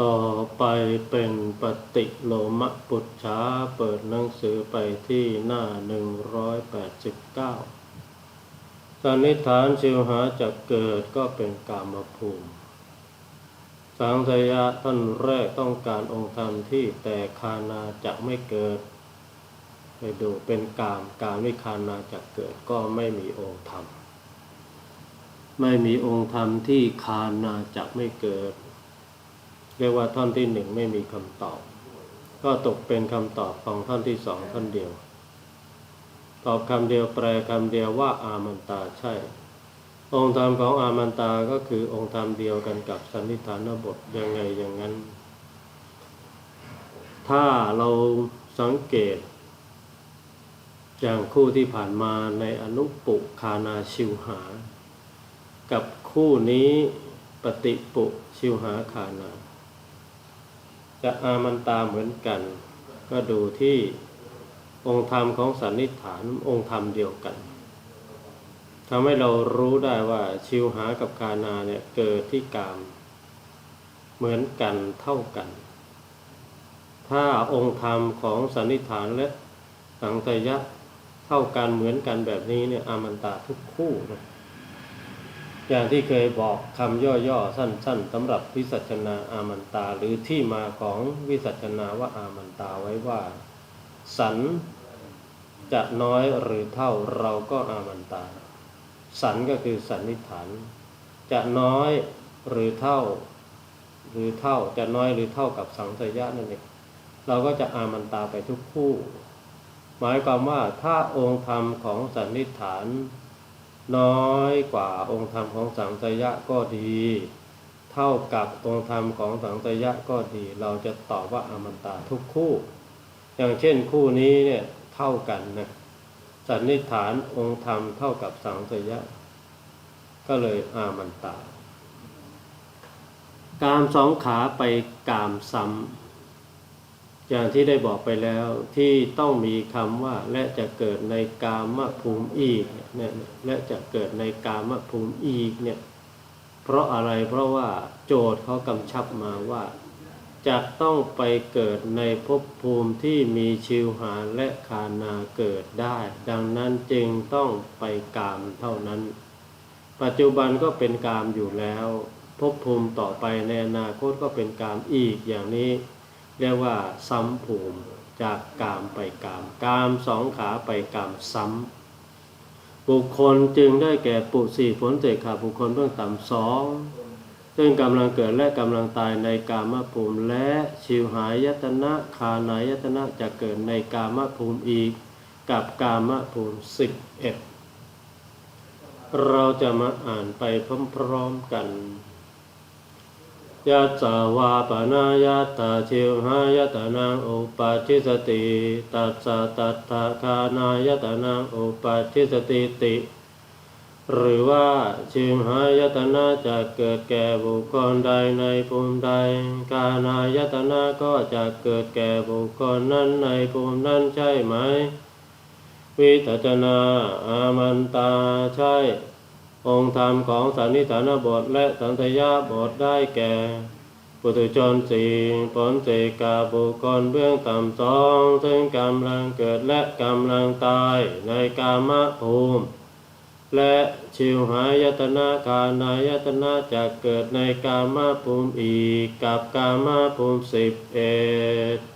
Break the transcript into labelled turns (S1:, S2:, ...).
S1: ต่อไปเป็นปฏิโลมปุจฉาเปิดหนังสือไปที่หน้า 189 สันนิฐานชิวหาจะเกิดก็เป็นกามภูมิ สังสยะท่านแรกต้องการองค์ธรรมที่แต่คานาจะไม่เกิด ไปดูเป็นกามการวิคานาจะเกิดก็ไม่มีองค์ธรรม ไม่มีองค์ธรรมที่คานาจะไม่เกิด เรียกว่าท่อนที่หนึ่งไม่มีคำตอบ ก็ตกเป็นคำตอบของท่อนที่สองท่อนเดียว ตอบคำเดียวแปลคำเดียวว่าอามันตาใช่ องค์ธรรมของอามันตาก็คือองค์ธรรมเดียวกันกับสันนิฐานบทยังไงอย่างนั้น ถ้าเราสังเกต อย่างคู่ที่ผ่านมาในอนุปุคานาชิวหา กับคู่นี้ปฏิปุชิวหาคานา จะอามันตาเหมือนกัน ก็ดูที่องค์ธรรมของสันนิษฐานองค์ธรรมเดียวกันทำให้เรารู้ได้ว่าชิวหากับคานาเนี่ยเกิดที่กาม เหมือนกันเท่ากัน ถ้าองค์ธรรมของสันนิษฐานและสังตยะเท่ากันเหมือนกันแบบนี้เนี่ยอามันตาทุกคู่นะ อย่างที่เคยบอกคำย่อๆสั้นๆสำหรับวิสัชนาอามันตา หรือที่มาของวิสัชนาว่าอามันตาไว้ว่า สันจะน้อยหรือเท่าเราก็อามันตา สันก็คือสันนิษฐาน จะน้อยหรือเท่า หรือเท่าจะน้อยหรือเท่ากับสังสยะนั่นเองเราก็จะอามันตาไปทุกคู่ หมายความว่าถ้าองค์ธรรมของสันนิษฐาน น้อยกว่าองค์ธรรมของสังสยะก็ดี เท่ากับองค์ธรรมของสังสยะก็ดี เราจะตอบว่าอมันตาทุกคู่ อย่างเช่นคู่นี้เนี่ยเท่ากันนะสันนิษฐานองค์ธรรมเท่ากับสังสยะ ก็เลยอามันตากามสองขาไปกามซ้ำ อย่างที่ได้บอกไปแล้วที่ต้องมีคำว่าและจะเกิดในกามภูมิอีกเนี่ยและจะเกิดในกามภูมิอีกเนี่ยเพราะอะไรเพราะว่าโจทย์เขากำชับมาว่าจะต้องไปเกิดในภพภูมิที่มีชิวหาและคานาเกิดได้ ดังนั้นจึงต้องไปกามเท่านั้น ปัจจุบันก็เป็นกามอยู่แล้วภพภูมิต่อไปในอนาคตก็เป็นกามอีกอย่างนี้ เรียกว่าซ้ำภูมิจากกามไปกาม กามสองขาไปกามซ้ำบุคคลจึงได้แก่ปุสีผลเสกขาบุคคลเบื้องต่ำสองซึ่งกำลังเกิดและกำลังตายในกามภูมิ และชิวหายตนะคานายตนะจะเกิดในกามภูมิอีก กับกามภูมิสิบเอ็ดเราจะมาอ่านไปพร้อมๆกัน ยัสสาวาปนายตตาชิวหายตนังอุปัชชิสติตัสสะตัตถาคานายตนังอุปัชชิสติติ หรือว่าชิวหายตนะจะเกิดแก่บุคคลใดในภูมิใดกานายตนะก็จะเกิดแก่บุคคลนั้นในภูมินั้นใช่ไหม วิทัจนาอามันตาใช่ องค์ธรรมของสันนิฐานบทและสันทยาบทได้แก่ ปุถุชนสี่ผลเสกาบุคคลเบื้องต่ำสองซึ่งกำลังเกิดและกำลังตายในกามภูมิ และชิวหายตนะคานายตนะจะเกิดในกามภูมิอีกกับกามภูมิสิบเอ็ด